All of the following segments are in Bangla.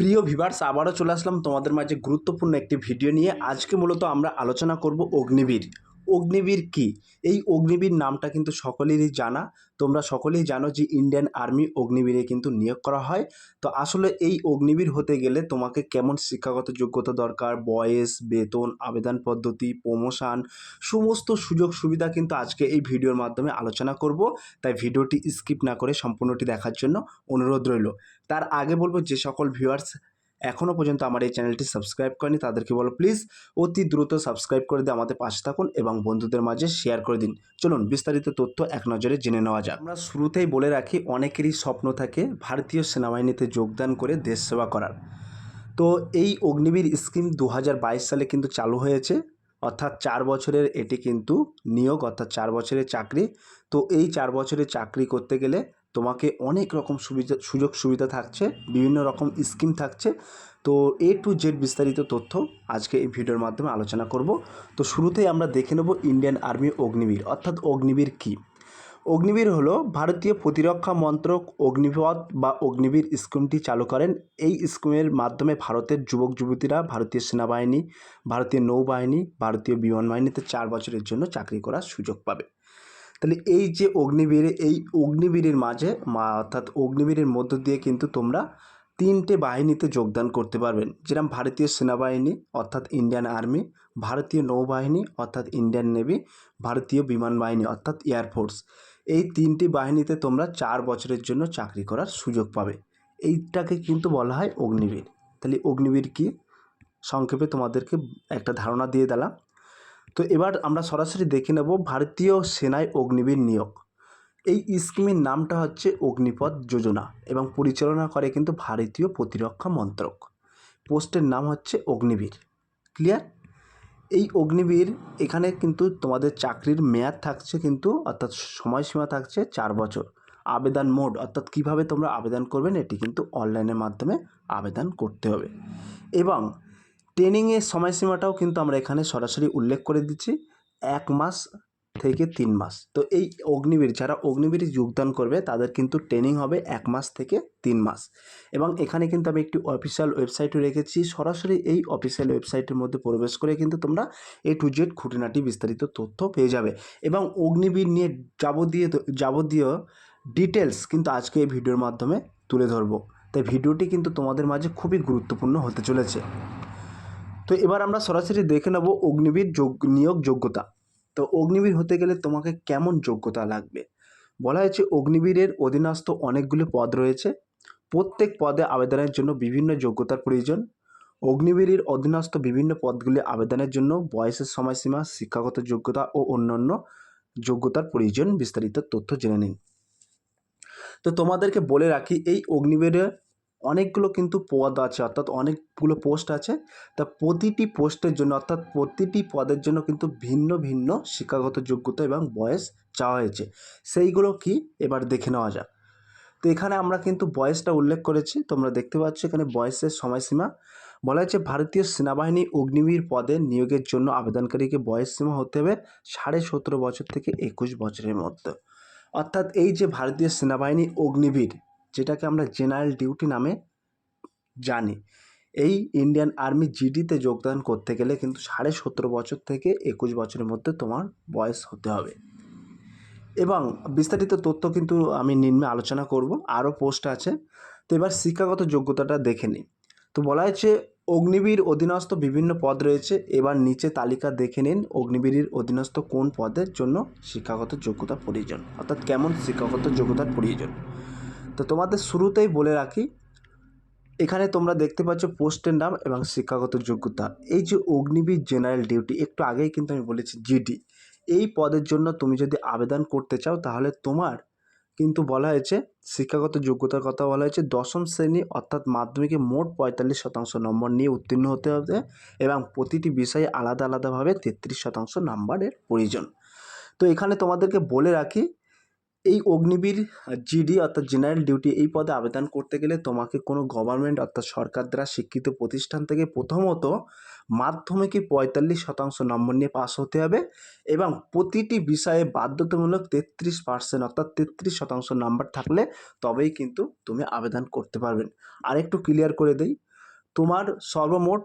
প্রিয় ভিভার্স, আবারও চলে আসলাম তোমাদের মাঝে গুরুত্বপূর্ণ একটি ভিডিও নিয়ে। আজকে মূলত আমরা আলোচনা করব অগ্নিবীর। অগ্নিবীর কি? এই অগ্নিবীর নামটা কিন্তু সকলেরই জানা। তোমরা সকলেই জানো যে ইন্ডিয়ান আর্মি অগ্নিবীরে কিন্তু নিয়োগ করা হয়। তো আসলে এই অগ্নিবীর হতে গেলে তোমাকে কেমন শিক্ষাগত যোগ্যতা দরকার? বয়স, বেতন, আবেদন পদ্ধতি প্রমোশন সমস্ত সুযোগ সুবিধা কিন্তু আজকে এই ভিডিওর মাধ্যমে আলোচনা করব। তাই ভিডিওটি স্কিপ না করে সম্পূর্ণটি দেখার জন্য অনুরোধ রইল। তার আগে বলব যে সকল ভিউয়ার্স এখনও পর্যন্ত আমার এই চ্যানেলটি সাবস্ক্রাইব করেনি, তাদেরকে বলো প্লিজ অতি দ্রুত সাবস্ক্রাইব করে দিয়ে আমাদের পাশে থাকুন এবং বন্ধুদের মাঝে শেয়ার করে দিন। চলুন, বিস্তারিত তথ্য এক নজরে জেনে নেওয়া যাক। আমরা শুরুতেই বলে রাখি, অনেকেরই স্বপ্ন থাকে ভারতীয় সেনাবাহিনীতে যোগদান করে দেশ সেবা করার। তো এই অগ্নিবীর স্কিম দু হাজার বাইশ সালে কিন্তু চালু হয়েছে, অর্থাৎ চার বছরের এটি কিন্তু নিয়োগ, অর্থাৎ চার বছরের চাকরি। তো এই চার বছরের চাকরি করতে গেলে তোমাকে অনেক রকম সুবিধা, সুযোগ সুবিধা থাকছে, বিভিন্ন রকম স্কিম থাকছে। তো এ টু জেড বিস্তারিত তথ্য আজকে এই ভিডিওর মাধ্যমে আলোচনা করব। তো শুরুতেই আমরা দেখে নেব ইন্ডিয়ান আর্মি অগ্নিবীর, অর্থাৎ অগ্নিবীর কী? অগ্নিবীর হল ভারতীয় প্রতিরক্ষা মন্ত্রক অগ্নিপথ বা অগ্নিবীর স্কিমটি চালু করেন। এই স্কিমের মাধ্যমে ভারতের যুবক যুবতীরা, ভারতীয় সেনাবাহিনী, ভারতীয় নৌবাহিনী, ভারতীয় বিমান বাহিনীতে চার বছরের জন্য চাকরি করার সুযোগ পাবে। তাহলে এই যে অগ্নিবীর, এই অগ্নিবীরের মাঝে মা অর্থাৎ অগ্নিবীরের মধ্য দিয়ে কিন্তু তোমরা তিনটে বাহিনীতে যোগদান করতে পারবেন যেরকম ভারতীয় সেনাবাহিনী, অর্থাৎ ইন্ডিয়ান আর্মি, ভারতীয় নৌবাহিনী, অর্থাৎ ইন্ডিয়ান নেভি, ভারতীয় বিমান বাহিনী, অর্থাৎ এয়ারফোর্স এই তিনটি বাহিনীতে তোমরা চার বছরের জন্য চাকরি করার সুযোগ পাবে। এইটাকে কিন্তু বলা হয় অগ্নিবীর। তাহলে অগ্নিবীর কি? সংক্ষেপে তোমাদেরকে একটা ধারণা দিয়ে দিলাম। তো এবার আমরা সরাসরি দেখে নেব ভারতীয় সেনায় অগ্নিবীর নিয়োগ। এই স্কিমের নামটা হচ্ছে অগ্নিপথ যোজনা এবং পরিচালনা করে কিন্তু ভারতীয় প্রতিরক্ষা মন্ত্রক। পোস্টের নাম হচ্ছে অগ্নিবীর। ক্লিয়ার? এই অগ্নিবীর এখানে কিন্তু তোমাদের চাকরির মেয়াদ থাকছে কিন্তু, অর্থাৎ সময়সীমা থাকছে চার বছর। আবেদন মোড, অর্থাৎ কীভাবে তোমরা আবেদন করবেন এটি কিন্তু অনলাইনের মাধ্যমে আবেদন করতে হবে। এবং ট্রেনিংয়ের সময়সীমাটাও কিন্তু আমরা এখানে সরাসরি উল্লেখ করে দিচ্ছি। এক মাস থেকে তিন মাস। তো এই অগ্নিবীর, যারা অগ্নিবীরে যোগদান করবে, তাদের কিন্তু ট্রেনিং হবে এক মাস থেকে তিন মাস। এবং এখানে কিন্তু আমি একটি অফিসিয়াল ওয়েবসাইটও রেখেছি। সরাসরি এই অফিসিয়াল ওয়েবসাইটের মধ্যে প্রবেশ করে কিন্তু তোমরা এ টু জেড খুঁটিনাটি বিস্তারিত তথ্য পেয়ে যাবে। এবং অগ্নিবীর নিয়ে যাবতীয় যাবতীয় ডিটেলস কিন্তু আজকে এই ভিডিওর মাধ্যমে তুলে ধরবো। তাই ভিডিওটি কিন্তু তোমাদের মাঝে খুবই গুরুত্বপূর্ণ হতে চলেছে। তো এবার আমরা সরাসরি দেখে নেব অগ্নিবীর যোগ, নিয়োগ যোগ্যতা। তো অগ্নিবীর হতে গেলে তোমাকে কেমন যোগ্যতা লাগবে? বলা হয়েছে অগ্নিবীরের অধীনস্থ অনেকগুলি পদ রয়েছে। প্রত্যেক পদে আবেদনের জন্য বিভিন্ন যোগ্যতার প্রয়োজন। অগ্নিবীরের অধীনস্থ বিভিন্ন পদগুলি আবেদনের জন্য বয়সের সময়সীমা, শিক্ষাগত যোগ্যতা ও অন্যান্য যোগ্যতার প্রয়োজন। বিস্তারিত তথ্য জেনে নিন। তো তোমাদেরকে বলে রাখি, এই অগ্নিবীরে অনেকগুলো কিন্তু পদ আছে, অর্থাৎ অনেকগুলো পোস্ট আছে। তা প্রতিটি পোস্টের জন্য, অর্থাৎ প্রতিটি পদের জন্য কিন্তু ভিন্ন ভিন্ন শিক্ষাগত যোগ্যতা এবং বয়স চাওয়া হয়েছে। সেইগুলো কি? এবার দেখে নেওয়া যাক। তো এখানে আমরা কিন্তু বয়সটা উল্লেখ করেছি। তোমরা দেখতে পাচ্ছ এখানে বয়সের সময়সীমা। বলা হয়েছে ভারতীয় সেনাবাহিনী অগ্নিবীর পদে নিয়োগের জন্য আবেদনকারীকে বয়স সীমা হতে হবে সাড়ে সতেরো বছর থেকে একুশ বছরের মধ্যে। অর্থাৎ এই যে ভারতীয় সেনাবাহিনী অগ্নিবীর যেটাকে আমরা জেনারেল ডিউটি নামে জানি। এই ইন্ডিয়ান আর্মি জিডিতে যোগদান করতে গেলে কিন্তু সাড়ে সতেরো বছর থেকে একুশ বছরের মধ্যে তোমার বয়স হতে হবে। এবং বিস্তারিত তথ্য কিন্তু আমি নিম্নে আলোচনা করব, আরও পোস্ট আছে। তো এবার শিক্ষাগত যোগ্যতাটা দেখে নিই। তো বলা হয়েছে, অগ্নিবীর অধীনস্থ বিভিন্ন পদ রয়েছে। এবার নিচে তালিকা দেখে নিন, অগ্নিবীরের অধীনস্থ কোন পদের জন্য শিক্ষাগত যোগ্যতা প্রয়োজন? অর্থাৎ কেমন শিক্ষাগত যোগ্যতার প্রয়োজন? তো তোমাদের শুরুতেই বলে রাখি, এখানে তোমরা দেখতে পাচ্ছ পোস্টের নাম এবং শিক্ষাগত যোগ্যতা। এই যে অগ্নিবীর জেনারেল ডিউটি, একটু আগেই কিন্তু আমি বলেছি জিডি। এই পদের জন্য তুমি যদি আবেদন করতে চাও, তাহলে তোমার কিন্তু বলা হয়েছে, শিক্ষাগত যোগ্যতার কথা বলা হয়েছে, দশম শ্রেণি অর্থাৎ মাধ্যমিকে মোট পঁয়তাল্লিশ শতাংশ নম্বর নিয়ে উত্তীর্ণ হতে হবে এবং প্রতিটি বিষয়ে আলাদা আলাদাভাবে তেত্রিশ শতাংশ নাম্বারের প্রয়োজন। তো এখানে তোমাদেরকে বলে রাখি এই অগ্নিবীর জিডি অর্থাৎ জেনারেল ডিউটি এই পদে আবেদন করতে গেলে তোমাকে কোনো গভর্নমেন্ট অর্থাৎ সরকার দ্বারা স্বীকৃত প্রতিষ্ঠান থেকে প্রথমত মাধ্যমিকে পঁয়তাল্লিশ শতাংশ নম্বর নিয়ে পাস হতে হবে এবং প্রতিটি বিষয়ে বাধ্যতামূলক তেত্রিশ পার্সেন্ট অর্থাৎ তেত্রিশ শতাংশ নাম্বার থাকলে তবেই কিন্তু তুমি আবেদন করতে পারবেন আর একটু ক্লিয়ার করে দেই, তোমার সর্বমোট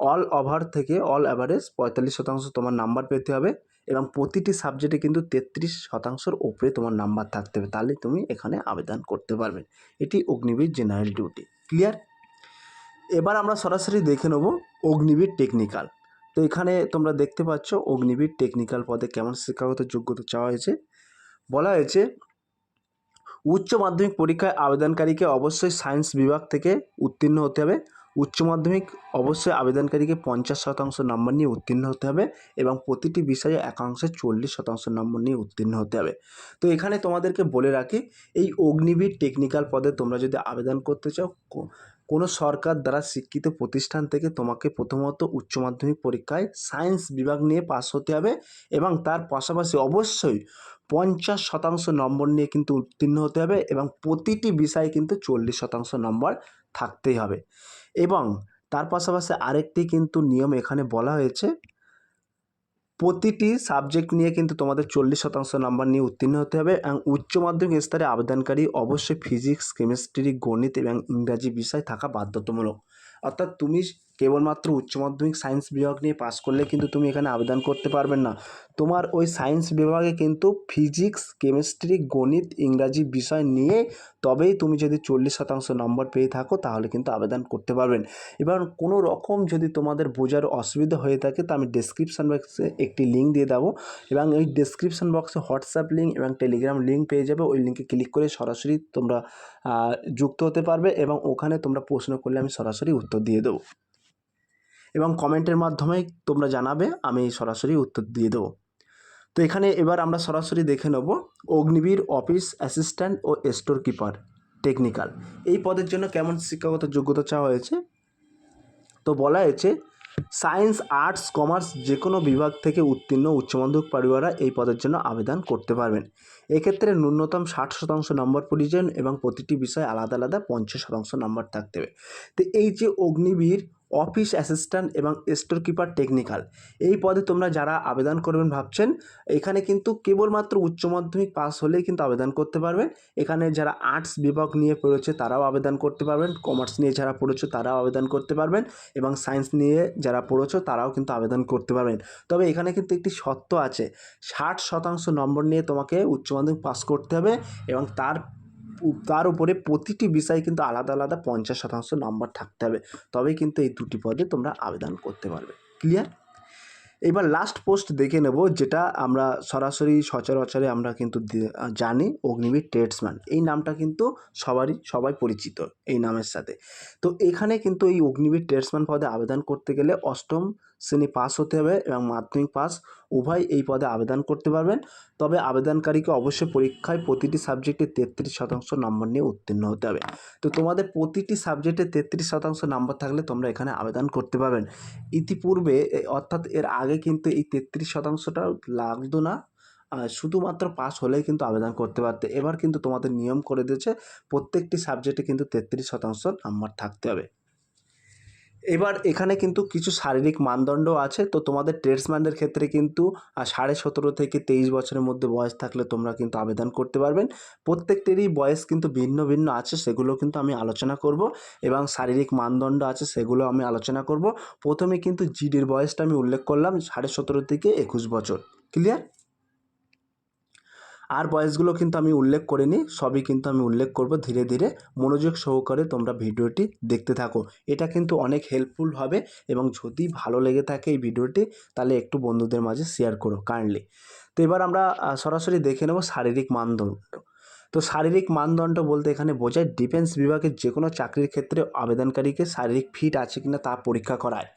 অল ওভার থেকে অল অ্যাভারেজ পঁয়তাল্লিশ শতাংশ তোমার নাম্বার পেতে হবে। এবং প্রতিটি সাবজেক্টে কিন্তু তেত্রিশ শতাংশের ওপরে তোমার নাম্বার থাকতে হবে। তাহলে তুমি এখানে আবেদন করতে পারবে। এটি অগ্নিবীর জেনারেল ডিউটি ক্লিয়ার এবার আমরা সরাসরি দেখে নেব অগ্নিবীর টেকনিক্যাল তো এখানে তোমরা দেখতে পাচ্ছ অগ্নিবীর টেকনিক্যাল পদে কেমন শিক্ষাগত যোগ্যতা চাওয়া হয়েছে। বলা হয়েছে, উচ্চ মাধ্যমিক পরীক্ষায় আবেদনকারীকে অবশ্যই সায়েন্স বিভাগ থেকে উত্তীর্ণ হতে হবে। উচ্চ মাধ্যমিক অবশ্যই আবেদনকারীকে পঞ্চাশ শতাংশ নম্বর নিয়ে উত্তীর্ণ হতে হবে এবং প্রতিটি বিষয়ে একাংশে চল্লিশ শতাংশ নম্বর নিয়ে উত্তীর্ণ হতে হবে। তো এখানে তোমাদেরকে বলে রাখি, এই অগ্নিবীর টেকনিক্যাল পদে তোমরা যদি আবেদন করতে চাও কোনো সরকার দ্বারা স্বীকৃত প্রতিষ্ঠান থেকে তোমাকে প্রথমত উচ্চ মাধ্যমিক পরীক্ষায় সায়েন্স বিভাগ নিয়ে পাস হতে হবে এবং তার পাশাপাশি অবশ্যই পঞ্চাশ শতাংশ নম্বর নিয়ে কিন্তু উত্তীর্ণ হতে হবে এবং প্রতিটি বিষয়ে কিন্তু চল্লিশ শতাংশ নম্বর থাকতেই হবে। এবং তার পাশাপাশি আরেকটি কিন্তু নিয়ম এখানে বলা হয়েছে, প্রতিটি সাবজেক্ট নিয়ে কিন্তু তোমাদের চল্লিশ শতাংশ নাম্বার নিয়ে উত্তীর্ণ হতে হবে এবং উচ্চ মাধ্যমিক স্তরে আবেদনকারী অবশ্যই ফিজিক্স কেমিস্ট্রি গণিত এবং ইংরাজি বিষয় থাকা বাধ্যতামূলক। অর্থাৎ তুমি কেবলমাত্র উচ্চ মাধ্যমিক সায়েন্স বিভাগ নিয়ে পাস করলে কিন্তু তুমি এখানে আবেদন করতে পারবে না। তোমার ওই সায়েন্স বিভাগে কিন্তু ফিজিক্স কেমিস্ট্রি গণিত, ইংরাজি বিষয় নিয়ে তবেই তুমি যদি চল্লিশ শতাংশ নম্বর পেয়ে থাকো তাহলে কিন্তু আবেদন করতে পারবেন এবার কোনো রকম যদি তোমাদের বোঝার অসুবিধা হয়ে থাকে তো আমি ডেসক্রিপশান বক্সে একটি লিঙ্ক দিয়ে দেবো এবং এই ডেসক্রিপশান বক্সে হোয়াটসঅ্যাপ লিঙ্ক এবং টেলিগ্রাম লিঙ্ক পেয়ে যাবে। ওই লিঙ্কে ক্লিক করে সরাসরি তোমরা যুক্ত হতে পারবে এবং ওখানে তোমরা প্রশ্ন করলে আমি সরাসরি উত্তর দিয়ে দেবো। এবং কমেন্টের মাধ্যমে তোমরা জানাবে, আমি সরাসরি উত্তর দিয়ে দেবো। তো এখানে এবার আমরা সরাসরি দেখে নেব, অগ্নিবীর অফিস অ্যাসিস্ট্যান্ট ও স্টোর কিপার টেকনিক্যাল এই পদের জন্য কেমন শিক্ষাগত যোগ্যতা চাওয়া হয়েছে? তো বলা হয়েছে সায়েন্স আর্টস কমার্স যে কোনো বিভাগ থেকে উত্তীর্ণ উচ্চ মাধ্যমিক এই পদের জন্য আবেদন করতে পারবেন। এক্ষেত্রে ন্যূনতম ষাট শতাংশ নম্বর প্রয়োজন এবং প্রতিটি বিষয়ে আলাদা আলাদা পঞ্চাশ শতাংশ নম্বর থাকতে হবে। তো এই যে অগ্নিবীর অফিস অ্যাসিস্ট্যান্ট এবং স্টোর কিপার টেকনিক্যাল। এই পদে তোমরা যারা আবেদন করবেন ভাবছেন, এখানে কিন্তু কেবলমাত্র উচ্চ মাধ্যমিক পাস হলেই কিন্তু আবেদন করতে পারবেন। এখানে যারা আর্টস বিভাগ নিয়ে পড়েছে তারাও আবেদন করতে পারবেন। কমার্স নিয়ে যারা পড়েছো তারাও আবেদন করতে পারবেন। এবং সায়েন্স নিয়ে যারা পড়েছো তারাও কিন্তু আবেদন করতে পারবেন। তবে এখানে কিন্তু একটি শর্ত আছে, ষাট শতাংশ নম্বর নিয়ে তোমাকে উচ্চ মাধ্যমিক পাস করতে হবে এবং তার তার উপরে প্রতিটি বিষয়ে কিন্তু আলাদা আলাদা পঞ্চাশ শতাংশ নম্বর থাকতে হবে। তবেই কিন্তু এই দুটি পদে তোমরা আবেদন করতে পারবে। ক্লিয়ার এবার লাস্ট পোস্ট দেখে নেব, যেটা আমরা সরাসরি সচরাচরে আমরা কিন্তু জানি, অগ্নিবীর ট্রেডসম্যান এই নামটা কিন্তু সবারই, সবাই পরিচিত এই নামের সাথে। তো এখানে কিন্তু এই অগ্নিবীর ট্রেডসম্যান পদে আবেদন করতে গেলে অষ্টম শ্রেণি পাস হতে হবে এবং মাধ্যমিক পাস উভয় এই পদে আবেদন করতে পারবেন। তবে আবেদনকারীকে অবশ্যই পরীক্ষায় প্রতিটি সাবজেক্টে তেত্রিশ শতাংশ নম্বর নিয়ে উত্তীর্ণ হতে হবে। তো তোমাদের প্রতিটি সাবজেক্টে তেত্রিশ শতাংশ নম্বর থাকলে তোমরা এখানে আবেদন করতে পারবেন। ইতিপূর্বে অর্থাৎ এর আগে কিন্তু এই তেত্রিশ শতাংশটা লাগতো না। শুধুমাত্র পাস হলেই কিন্তু আবেদন করতে পারতে। এবার কিন্তু তোমাদের নিয়ম করে দিয়েছে প্রত্যেকটি সাবজেক্টে কিন্তু তেত্রিশ শতাংশ নাম্বার থাকতে হবে। এবার এখানে কিন্তু কিছু শারীরিক মানদণ্ড আছে। তো তোমাদের ট্রেডসম্যানদের ক্ষেত্রে কিন্তু সাড়ে সতেরো থেকে তেইশ বছরের মধ্যে বয়স থাকলে তোমরা কিন্তু আবেদন করতে পারবেন। প্রত্যেকটিরই বয়স কিন্তু ভিন্ন ভিন্ন আছে, সেগুলো কিন্তু আমি আলোচনা করব এবং শারীরিক মানদণ্ড আছে, সেগুলো আমি আলোচনা করব। প্রথমে কিন্তু জিডির বয়সটা আমি উল্লেখ করলাম, সাড়ে সতেরো থেকে একুশ বছর। ক্লিয়ার আর বয়েসগুলো কিন্তু আমি উল্লেখ করিনি, সবই কিন্তু আমি উল্লেখ করব ধীরে ধীরে। মনোযোগ সহকারে তোমরা ভিডিওটি দেখতে থাকো। এটা কিন্তু অনেক হেল্পফুল হবে এবং যদি ভালো লেগে থাকে এই ভিডিওটি, তাহলে একটু বন্ধুদের মাঝে শেয়ার করো কাইন্ডলি তো এবার আমরা সরাসরি দেখে নেব শারীরিক মানদণ্ড। তো শারীরিক মানদণ্ড বলতে এখানে বোঝায় ডিফেন্স বিভাগের যে কোনো চাকরির ক্ষেত্রে আবেদনকারীকে শারীরিক ফিট আছে কিনা তা পরীক্ষা করায়।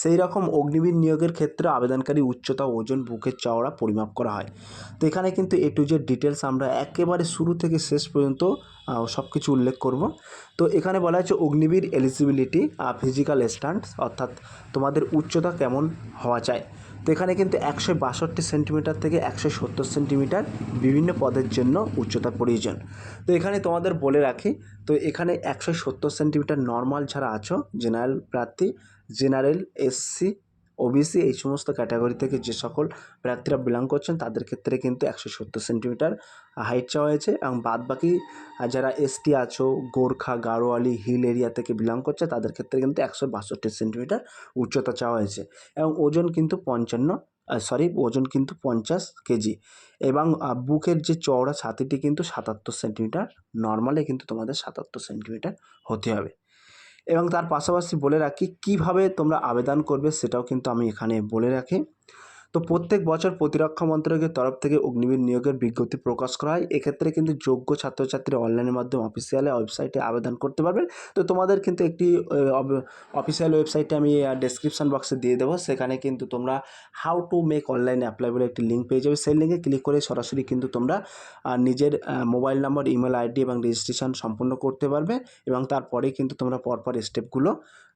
সেই রকম অগ্নিবীর নিয়োগের ক্ষেত্রে আবেদনকারী উচ্চতা, ওজন, বুকের চওড়া পরিমাপ করা হয়। তো এখানে কিন্তু এ টু জেড ডিটেলস আমরা একেবারে শুরু থেকে শেষ পর্যন্ত সব কিছু উল্লেখ করব। তো এখানে বলা হয়েছে অগ্নিবীর এলিজিবিলিটি ফিজিক্যাল স্ট্যান্ডস অর্থাৎ তোমাদের উচ্চতা কেমন হওয়া চাই। তো এখানে কিন্তু একশো বাষট্টি সেন্টিমিটার থেকে একশো সত্তর সেন্টিমিটার বিভিন্ন পদের জন্য উচ্চতা প্রয়োজন। তো এখানে তোমাদের বলে রাখি, তো এখানে একশো সত্তর সেন্টিমিটার নর্মাল ছাড়া আছো, জেনারেল প্রার্থী, জেনারেল এসসি ওবিসি এই সমস্ত ক্যাটাগরি থেকে যে সকল প্রার্থীরা বিলং করছেন, তাদের ক্ষেত্রে কিন্তু একশো সত্তর সেন্টিমিটার হাইট চাওয়া হয়েছে এবং বাদ বাকি যারা এসটি আছো, গোর্খা গাড়োয়ালি হিল এরিয়া থেকে বিলং করছে, তাদের ক্ষেত্রে কিন্তু একশো বাষট্টি সেন্টিমিটার উচ্চতা চাওয়া হয়েছে এবং ওজন কিন্তু পঞ্চান্ন সরি ওজন কিন্তু পঞ্চাশ কেজি এবং বুকের যে চওড়া ছাতিটি কিন্তু সাতাত্তর সেন্টিমিটার নর্মালে কিন্তু তোমাদের সাতাত্তর সেন্টিমিটার হতে হবে। এবং তার পাশাপাশি বলে রাখি, কীভাবে তোমরা আবেদন করবে সেটাও কিন্তু আমি এখানে বলে রাখি। তো প্রত্যেক বছর প্রতিরক্ষা মন্ত্রকের তরফ থেকে অগ্নিবীর নিয়োগের বিজ্ঞপ্তি প্রকাশ করা হয়। এক্ষেত্রে কিন্তু যোগ্য ছাত্রছাত্রী অনলাইনের মাধ্যমে অফিসিয়াল ওয়েবসাইটে আবেদন করতে পারবেন। তো তোমাদের কিন্তু একটি অফিসিয়াল ওয়েবসাইটে আমি ডেসক্রিপশন বক্সে দিয়ে দেবো। সেখানে কিন্তু তোমরা how to make online apply বলে একটি লিঙ্ক পেয়ে যাবে। সেই লিঙ্কে ক্লিক করে সরাসরি কিন্তু তোমরা নিজের মোবাইল নাম্বার ইমেল আইডি এবং রেজিস্ট্রেশন সম্পূর্ণ করতে পারবে এবং তারপরেই কিন্তু তোমরা পরপর স্টেপগুলো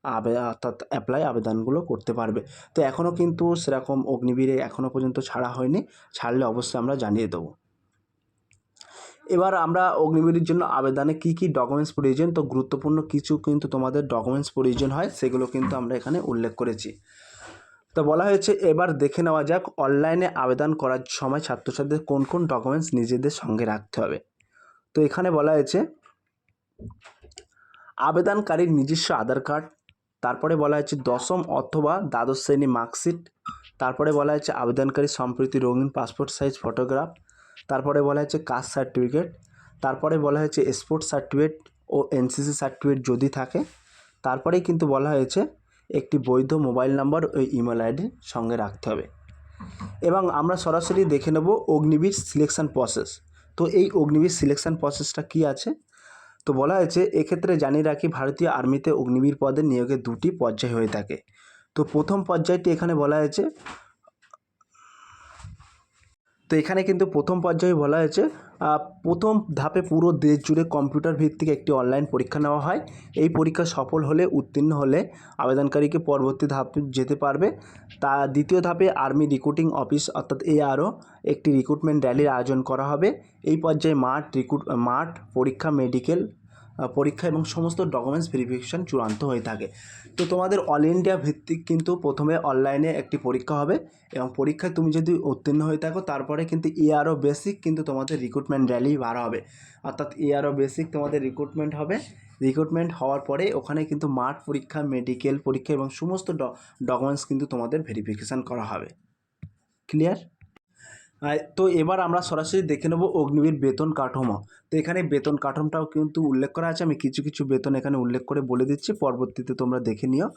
আবে, অর্থাৎ অ্যাপ্লাই আবেদনগুলো করতে পারবে। তো এখনও কিন্তু সেরকম অগ্নিবীরে এখনও পর্যন্ত ছাড়া হয়নি। ছাড়লে অবশ্যই আমরা জানিয়ে দেবো। এবার আমরা অগ্নিবীরের জন্য আবেদনে কী কী ডকুমেন্টস প্রয়োজন? তো গুরুত্বপূর্ণ কিছু কিন্তু তোমাদের ডকুমেন্টস প্রয়োজন হয়, সেগুলো কিন্তু আমরা এখানে উল্লেখ করেছি। তো বলা হয়েছে, এবার দেখে নেওয়া যাক অনলাইনে আবেদন করার সময় ছাত্রছাত্রীদের কোন কোন ডকুমেন্টস নিজেদের সঙ্গে রাখতে হবে। তো এখানে বলা হয়েছে, আবেদনকারীর নিজস্ব আধার কার্ড তারপরে বলা হয়েছে দশম অথবা দ্বাদশ শ্রেণি মার্কশিট। তারপরে বলা হয়েছে আবেদনকারী সম্প্রতি রঙিন পাসপোর্ট সাইজ ফটোগ্রাফ। তারপরে বলা হয়েছে কাস্ট সার্টিফিকেট। তারপরে বলা হয়েছে স্পোর্টস সার্টিফিকেট ও এনসিসি সার্টিফিকেট যদি থাকে। তারপরেই কিন্তু বলা হয়েছে একটি বৈধ মোবাইল নাম্বার ওই ইমেল আইডি সঙ্গে রাখতে হবে। এবং আমরা সরাসরি দেখে নেব অগ্নিবীর সিলেকশন প্রসেস। তো এই অগ্নিবীর সিলেকশন প্রসেসটা কী আছে? তো বলা হয়েছে, এক্ষেত্রে জানিয়ে রাখি ভারতীয় আর্মিতে অগ্নিবীর পদে নিয়োগের দুটি পর্যায় হয়ে থাকে। তো প্রথম পর্যায়টি এখানে বলা হয়েছে, তো এখানে কিন্তু প্রথম পর্যায়ে বলা হয়েছে প্রথম ধাপে পুরো দেশ জুড়ে কম্পিউটার ভিত্তিক একটি অনলাইন পরীক্ষা নেওয়া হয়। এই পরীক্ষা সফল হলে, উত্তীর্ণ হলে আবেদনকারীকে পরবর্তী ধাপে যেতে পারবে। তা দ্বিতীয় ধাপে আর্মি রিক্রুটিং অফিস অর্থাৎ এআরও একটি রিক্রুটমেন্ট র্যালির আয়োজন করা হবে। এই পর্যায়ে মাঠ রিক্রুট মাঠ পরীক্ষা মেডিকেল পরীক্ষা এবং সমস্ত ডকুমেন্টস ভেরিফিকেশন চূড়ান্ত হয়ে থাকে। তো তোমাদের অল ইন্ডিয়া ভিত্তিক কিন্তু প্রথমে অনলাইনে একটি পরীক্ষা হবে এবং পরীক্ষায় তুমি যদি উত্তীর্ণ হয়ে থাকো, তারপরে কিন্তু এআরও বেসিক কিন্তু তোমাদের রিক্রুটমেন্ট র্যালি বার হবে। অর্থাৎ এআরও বেসিক তোমাদের রিক্রুটমেন্ট হবে। রিক্রুটমেন্ট হওয়ার পরে ওখানে কিন্তু মাঠ পরীক্ষা মেডিকেল পরীক্ষা এবং সমস্ত ডকুমেন্টস কিন্তু তোমাদের ভেরিফিকেশান করা হবে। ক্লিয়ার তো এবার আমরা সরাসরি দেখে নেব অগ্নিবীর বেতন কাঠামো। তো এখানে বেতন কাঠামোটাও কিন্তু উল্লেখ করা আছে। আমি কিছু কিছু বেতন এখানে উল্লেখ করে বলে দিচ্ছি। পরবর্তীতে তোমরা দেখে নিও।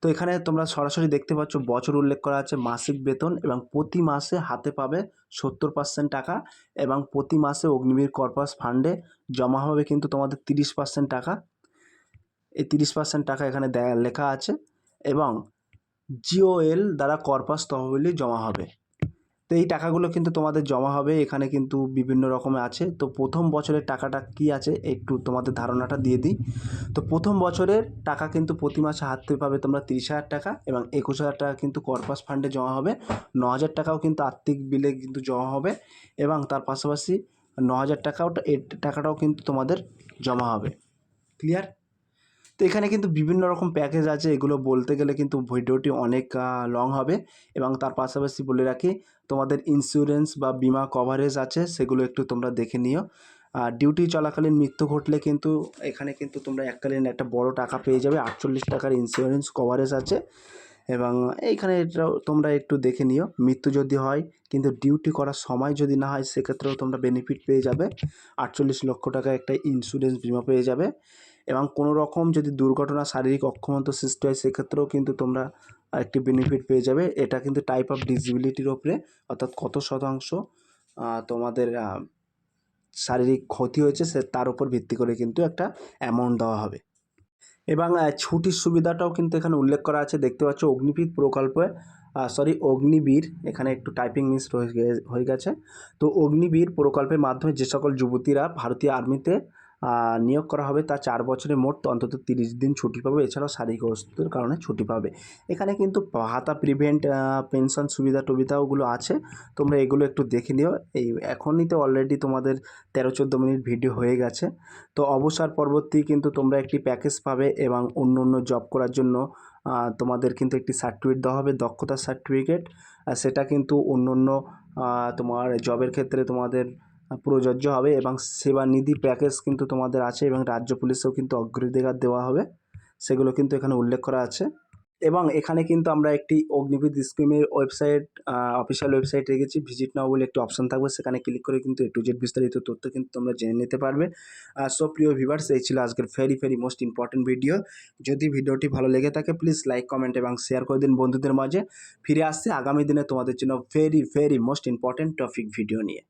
তো এখানে তোমরা সরাসরি দেখতে পাচ্ছ বছর উল্লেখ করা আছে মাসিক বেতন এবং প্রতি মাসে হাতে পাবে সত্তর পার্সেন্ট টাকা এবং প্রতি মাসে অগ্নিবীর কর্পাস ফান্ডে জমা হবে কিন্তু তোমাদের তিরিশ পার্সেন্ট টাকা। এই তিরিশ পার্সেন্ট টাকা এখানে দেয়া লেখা আছে এবং জিওএল দ্বারা কর্পাস তহবিলে জমা হবে। তো এই টাকাগুলো কিন্তু তোমাদের জমা হবে। এখানে কিন্তু বিভিন্ন রকমের আছে। তো প্রথম বছরের টাকাটা কি আছে? একটু তোমাদের ধারণাটা দিয়ে দিই। তো প্রথম বছরের টাকা কিন্তু প্রতি মাসে হাতে পাবে তোমরা তিরিশ হাজার টাকা এবং একুশ হাজার টাকা কিন্তু কর্পাস ফান্ডে জমা হবে। ন হাজার টাকাও কিন্তু আর্থিক বিলে কিন্তু জমা হবে এবং তার পাশাপাশি ন হাজার টাকাও টাকাটাও কিন্তু তোমাদের জমা হবে। ক্লিয়ার তো এখানে কিন্তু বিভিন্ন রকম প্যাকেজ আছে। এগুলো বলতে গেলে কিন্তু ভিডিওটি অনেক লং হবে এবং তার পাশাপাশি বলে রাখি, তোমাদের ইন্স্যুরেন্স বা বিমা কভারেজ আছে, সেগুলো একটু তোমরা দেখে নিও। আর ডিউটি চলাকালীন মৃত্যু ঘটলে কিন্তু এখানে কিন্তু তোমরা এককালীন একটা বড় টাকা পেয়ে যাবে। আটচল্লিশ টাকার ইন্স্যুরেন্স কভারেজ আছে এবং এইখানে এটাও তোমরা একটু দেখে নিও। মৃত্যু যদি হয়, কিন্তু ডিউটি করার সময় যদি না হয়, সেক্ষেত্রেও তোমরা বেনিফিট পেয়ে যাবে। আটচল্লিশ লক্ষ টাকা একটা ইন্স্যুরেন্স বিমা পেয়ে যাবে। এবং কোনো রকম যদি দুর্ঘটনা, শারীরিক অক্ষমতা সৃষ্টি হয়, সেক্ষেত্রেও কিন্তু তোমরা একটি বেনিফিট পেয়ে যাবে। এটা কিন্তু টাইপ অফ ডিসিবিলিটির ওপরে, অর্থাৎ কত শতাংশ তোমাদের শারীরিক ক্ষতি হয়েছে, সে তার উপর ভিত্তি করে কিন্তু একটা অ্যামাউন্ট দেওয়া হবে। এবং ছুটির সুবিধাটাও কিন্তু এখানে উল্লেখ করা আছে। দেখতে পাচ্ছ অগ্নিবীর প্রকল্পে সরি অগ্নিবীর, এখানে একটু টাইপিং মিস হয়ে গেছে। তো অগ্নিবীর প্রকল্পের মাধ্যমে যে সকল যুবতীরা ভারতীয় আর্মিতে নিয়োগ করা হবে, তা চার বছরে মোট অন্তত তিরিশ দিন ছুটি পাবে। এছাড়াও শারীরিক অসুস্থতার কারণে ছুটি পাবে। এখানে কিন্তু ভাতা প্রিভেন্ট পেনশন সুবিধা টুবিধাগুলো আছে। তোমরা এগুলো একটু দেখে নিও। এই এখনই তো অলরেডি তোমাদের তেরো, চোদ্দ মিনিট ভিডিও হয়ে গেছে। তো অবসর পরবর্তী কিন্তু তোমরা একটি প্যাকেজ পাবে এবং অন্য অন্য জব করার জন্য তোমাদের কিন্তু একটি সার্টিফিকেট দেওয়া হবে, দক্ষতা সার্টিফিকেট সেটা কিন্তু অন্য অন্য তোমার জবের ক্ষেত্রে তোমাদের প্রযোজ্য হবে এবং সেবা নিধি প্যাকেজ কিন্তু তোমাদের আছে এবং রাজ্য পুলিশেও কিন্তু অগ্রাধিকার দেওয়া হবে। সেগুলো কিন্তু এখানে উল্লেখ করা আছে। এবং এখানে কিন্তু আমরা একটি অগ্নিবিদ স্কিমের ওয়েবসাইট অফিসিয়াল ওয়েবসাইট রেখেছি। ভিজিট নাও বলে একটি অপশন থাকবে। সেখানে ক্লিক করে কিন্তু এ টু জেড বিস্তারিত তথ্য কিন্তু তোমরা জেনে নিতে পারবে। আর সো প্রিয় ভিভার্স এই ছিল আজকের very very most important video যদি ভিডিওটি ভালো লেগে থাকে প্লিজ লাইক কমেন্ট এবং শেয়ার করে দিন বন্ধুদের মাঝে। ফিরে আসছে আগামী দিনে তোমাদের জন্য very very most important topic video নিয়ে।